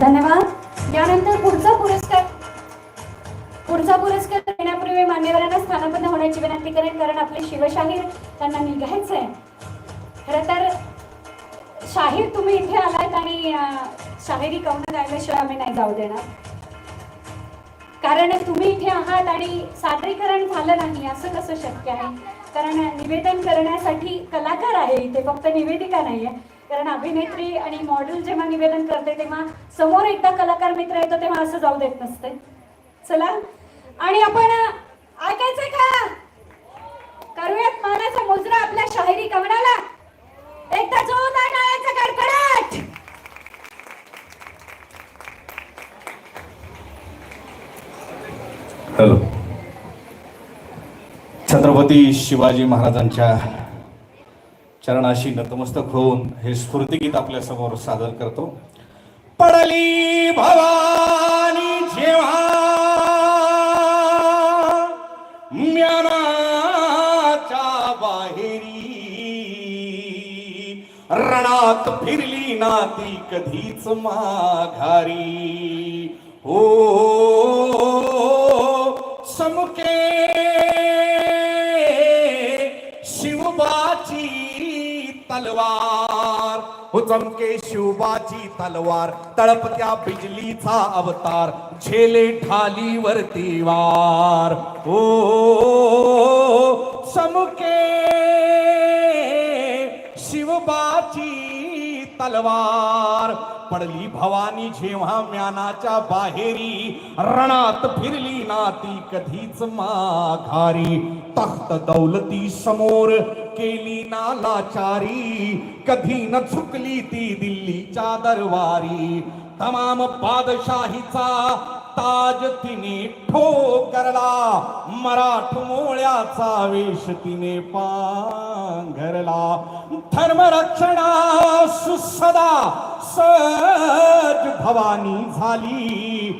धन्यवाद. यानंतर पुढचा पुरस्कार पुढचा पुरस्कार देण्यापूर्वी मान्यवरांना स्थानापन्न होण्याची विनंती करेन कारण आपले शिवशाहीर त्यांना निघायचं आहे. खरं तर शाहीर तुम्ही इथे आलात आणि शाहिरी कवनं गायल्याशिवाय आम्ही नाही जाऊ देणार. कारण तुम्ही इथे आहात आणि सादरीकरण झालं नाही असं कसं शक्य आहे? कारण निवेदन करण्यासाठी कलाकार आहे इथे फक्त निवेदिका नाही आहे कारण अभिनेत्री आणि मॉडेल जेव्हा निवेदन करते तेव्हा समोर एकदा कलाकार मित्र येतो तेव्हा असं जाऊ देत नसते. चला. आणि आपण ऐकायचंय का? करूयात मानाचा मुजरा आपल्या शाहिरी कवनाला एकदा जोरदार टाळ्यांचा कडकडाट. हॅलो. छत्रपती शिवाजी महाराजांच्या चरणाशी नतमस्तक होऊन हे स्फूर्तिगीत आपल्यासमोर सादर करतो. पडली भवानी जेव्हा म्यानाच्या बाहेरी रणात फिरली ना ती कधीच माघारी. हो तलवार. हो चमके शिवबाची तलवार तळपत्या बिजलीचा अवतार झेले ढालीवरती वार हो समुके शिवबाची तलवार. पडली भवानी जेव्हा म्यानाच्या बाहेरी रणात फिरली ना ती कधीच माघारी. तख्त दौलती समोर केली ना लाचारी कधी न चुकली ती दिल्लीच्या दरबारी तमाम पादशाहीचा ताज तिने ठोकरला मराठ मोळ्याचा वेश तिने पांघरला. धर्मरक्षणा सुसदा सज भवानी झाली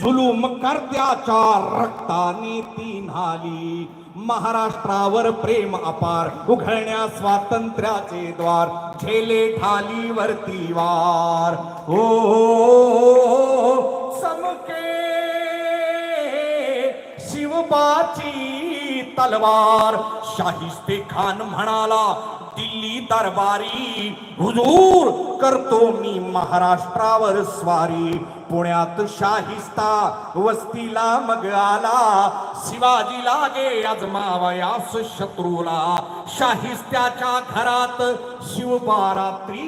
जुलूम कर्त्याच्या रक्ताने ती न्हाली. महाराष्ट्रावर प्रेम अपार उघडण्या स्वातंत्र्याचे द्वार झेले ढालीवरती वार. हो समके शिवपाची तलवार शाहिस्ते खान म्हणाला दिल्ली दरबारी. हुजूर करतो मी महाराष्ट्रावर स्वारी. पुण्यात शाहिस्ता वस्तीला मग आला. शिवाजी लागे अजमावयास शत्रूला. शाहिस्त्याच्या घरात शिवबारात्री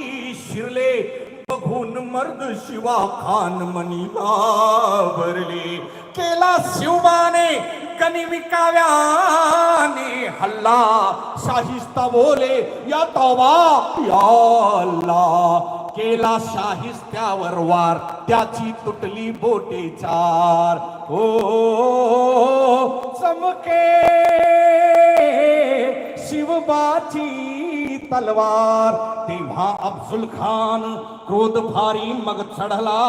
शिरले. बघून मर्द शिवा खान मनी भरले. केला शिवबाने कनी विकाव्याने हल्ला शाहिस्ता बोले या तोबा या अल्ला केला शाहिस्त्यावर वार त्याची तुटली बोटे चार. हो चमके शिवबाची तलवार तेव्हा अफजुल खान क्रोध भारी मग चढला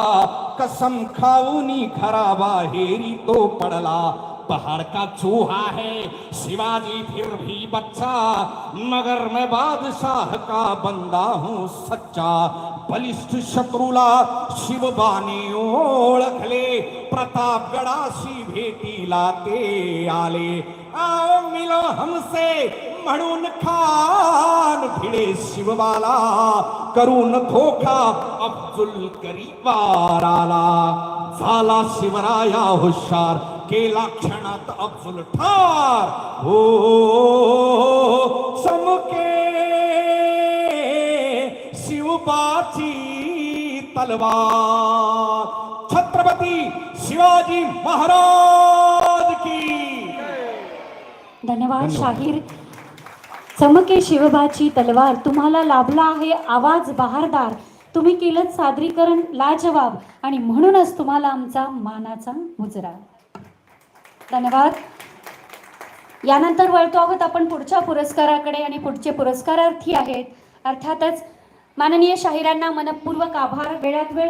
कसम खाऊनी खराबा बाहेरी तो पडला. पहाड़ का चूहा है। शिवाजी फिर भी बच्चा मगर मैं बादशाह का बंदा हूँ सच्चा। बलिष्ठ शत्रूला शिवबाने ओळखले प्रतापगडाशी भेटीला ते आले। आओ मिलो हमसे म्हणून खान भिडे शिवबाला करून धोखा अब्दुल करीबाराला झाला शिवराया हुशार केला क्षणात अब्दुल ठार. हो चमके शिवबाची तलवार. छत्रपती शिवाजी महाराज की. धन्यवाद. शाहीर. चमके शिवबाची तलवार तुम्हाला लाभला आहे आवाज बहारदार. तुम्ही केलं सादरीकरण लाजवाब आणि म्हणूनच तुम्हाला आमचा मानाचा मुजरा. धन्यवाद. यानंतर वळतो आहोत आपण पुढच्या पुरस्काराकडे आणि पुढचे पुरस्कारार्थी आहेत. अर्थातच माननीय शाहिरांना मनपूर्वक आभार. वेळात वेळ